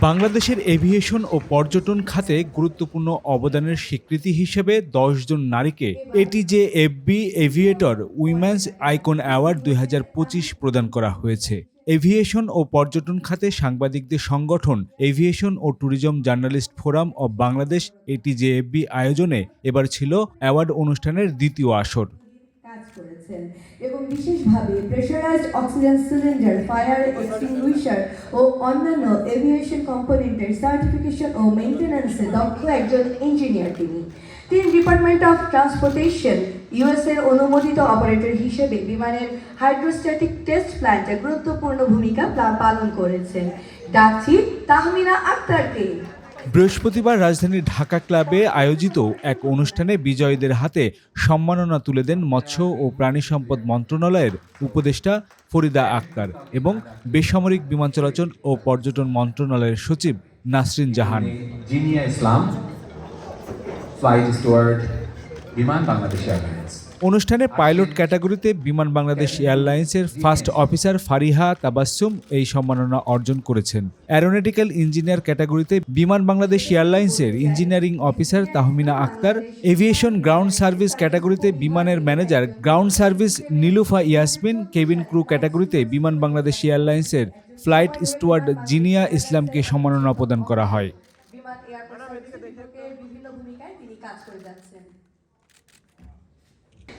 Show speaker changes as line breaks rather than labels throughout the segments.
বাংলাদেশের এভিয়েশন ও পর্যটন খাতে গুরুত্বপূর্ণ অবদানের স্বীকৃতি হিসেবে জন নারীকে ATJFB aviator women's icon award দুই হাজার পঁচিশ প্রদান করা হয়েছে। এভিয়েশন ও পর্যটন খাতে সাংবাদিকদের সংগঠন aviation O tourism journalist forum of Bangladesh ATJFB আয়োজনে এবার ছিল অ্যাওয়ার্ড অনুষ্ঠানের দ্বিতীয় আসর।
করেছেন এবং বিশেষভাবে pressurised oxygen cylinder fire extinguisher ও অন্যান্য এভিয়েশন কম্পোনেন্টের সার্টিফিকেশন ও মেইনটেন্যান্সে দক্ষ একজন ইঞ্জিনিয়ার তিনি। তিনি ডিপার্টমেন্ট অফ ট্রান্সপোর্টেশন ইউএস এর অনুমোদিত অপারেটর হিসেবে বিমানের হাইড্রোস্ট্যাটিক টেস্ট প্ল্যান্টে গুরুত্বপূর্ণ ভূমিকা পালন করেছেন। ডাকছি তাহমিনা আক্তারকে।
বৃহস্পতিবার রাজধানীর ঢাকা ক্লাবে আয়োজিত এক অনুষ্ঠানে বিজয়ীদের হাতে সম্মাননা তুলে দেন মৎস্য ও প্রাণী সম্পদ মন্ত্রণালয়ের উপদেষ্টা ফরিদা আক্তার এবং বেসামরিক বিমান চলাচল ও পর্যটন মন্ত্রণালয়ের সচিব নাসরিন জাহান।
ইসলাম বিমান বাংলাদেশ
অনুষ্ঠানে পাইলট ক্যাটাগরিতে বিমান বাংলাদেশ এয়ারলাইন্সের ফার্স্ট অফিসার ফারিহা তাবাসসুম এই সম্মাননা অর্জন করেছেন। অ্যারোনটিক্যাল ইঞ্জিনিয়ার ক্যাটাগরিতে বিমান বাংলাদেশ এয়ারলাইন্সের engineering officer Tahmina Akter aviation ground service ক্যাটাগরিতে বিমানের manager ground service Nilufa Yasmin cabin crew ক্যাটাগরিতে বিমান বাংলাদেশ এয়ারলাইন্সের ফ্লাইট স্টুয়ার্ড জিনিয়া ইসলামকে সম্মাননা প্রদান করা হয়
বিমান এয়ারপোর্ট সার্ভিসের বিভাগের বিভিন্ন ভূমিকায় তিনি কাজ করে যাচ্ছেন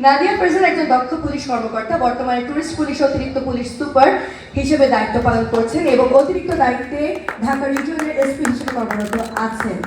নাদিয়া ফারজান একজন দক্ষ পুলিশ কর্মকর্তা, বর্তমানে টুরিস্ট পুলিশ অতিরিক্ত পুলিশ সুপার হিসেবে দায়িত্ব পালন করছেন এবং অতিরিক্ত দায়িত্বে ঢাকা রিজিয়নের এসপি হিসেবে কর্মরত আছেন।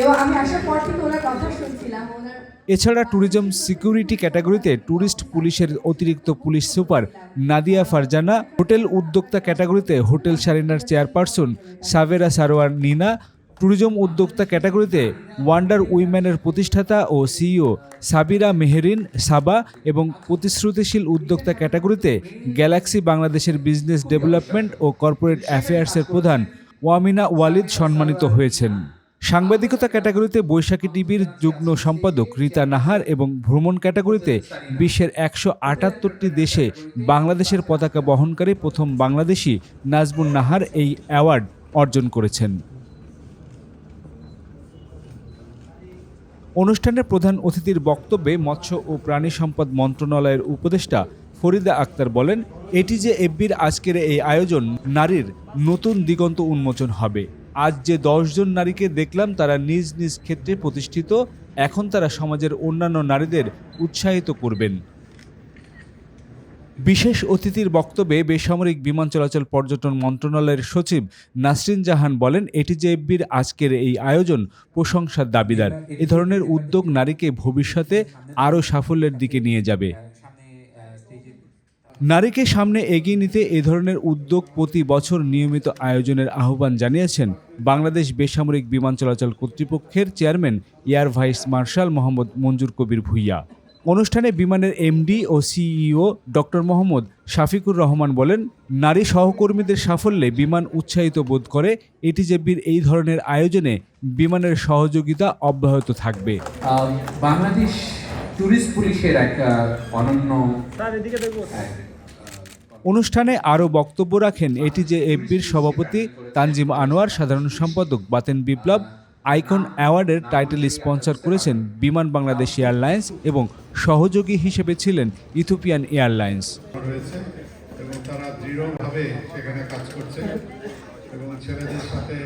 এবং আমি আসার পর থেকে ওনার কথা শুনছিলাম, ওনার
এছাড়া ট্যুরিজম সিকিউরিটি ক্যাটাগরিতে ট্যুরিস্ট পুলিশের অতিরিক্ত police super Nadia Farzana, hotel উদ্যোক্তা ক্যাটাগরিতে hotel Sarina chairperson Sabera Sarwar Nina tourism উদ্যোক্তা ক্যাটাগরিতে ওয়ান্ডার উইম্যানের প্রতিষ্ঠাতা ও সিইও সাবিরা মেহেরিন সাবা এবং প্রতিশ্রুতিশীল উদ্যোক্তা ক্যাটাগরিতে গ্যালাক্সি বাংলাদেশের বিজনেস ডেভেলপমেন্ট ও কর্পোরেট অ্যাফেয়ার্সের প্রধান ওয়ামিনা ওয়ালিদ সম্মানিত হয়েছেন। সাংবাদিকতা ক্যাটাগরিতে বৈশাখী টিভির যুগ্ম সম্পাদক রীতা নাহার এবং ভ্রমণ ক্যাটাগরিতে বিশ্বের একশো আটাত্তরটি দেশে বাংলাদেশের পতাকা বহনকারী প্রথম বাংলাদেশি নাজমুন নাহার এই অ্যাওয়ার্ড অর্জন করেছেন। অনুষ্ঠানের প্রধান অতিথির বক্তব্যে মৎস্য ও প্রাণী সম্পদ মন্ত্রণালয়ের উপদেষ্টা ফরিদা আক্তার বলেন, এটি যে এফবির আজকের এই আয়োজন, নারীর নতুন দিগন্ত উন্মোচন হবে। আজ যে দশজন নারীকে দেখলাম, তারা নিজ নিজ ক্ষেত্রে প্রতিষ্ঠিত, এখন তারা সমাজের অন্যান্য নারীদের উৎসাহিত করবেন। বিশেষ অতিথির বক্তব্যে বেসামরিক বিমান চলাচল পর্যটন মন্ত্রণালয়ের সচিব নাসরিন জাহান বলেন এটিজেএফবির আজকের এই আয়োজন প্রশংসার দাবিদার। এ ধরনের উদ্যোগ নারীকে ভবিষ্যতে আরও সাফল্যের দিকে নিয়ে যাবে। নারীকে সামনে এগিয়ে নিতে এ ধরনের উদ্যোগ প্রতি বছর নিয়মিত আয়োজনের আহ্বান জানিয়েছেন বাংলাদেশ বেসামরিক বিমান চলাচল কর্তৃপক্ষের chairman air vice marshal Mohammad Manjur Kabir Bhuiyan. অনুষ্ঠানে বিমানের এমডি ও সিইও ডক্টর মোহাম্মদ শাফিকুর রহমান বলেন নারী সহকর্মীদের সাফল্যে বিমান উৎসাহিত বোধ করে এটিজেবির এই ধরনের আয়োজনে বিমানের সহযোগিতা অব্যাহত থাকবে।
বাংলাদেশ ট্যুরিস্ট পুলিশের এক অনন্য
অনুষ্ঠানে আরও বক্তব্য রাখেন এটিজে এফবির সভাপতি তানজিম আনোয়ার সাধারণ সম্পাদক বাতেন বিপ্লব আইকন অ্যাওয়ার্ডের টাইটেল স্পন্সর করেছেন বিমান বাংলাদেশ এয়ারলাইন্স এবং সহযোগী হিসেবে ছিলেন ইথোপিয়ান এয়ারলাইন্স।
এবং তারা দৃঢ়ভাবে সেখানে কাজ করছে এবং ছেলেদের সাথে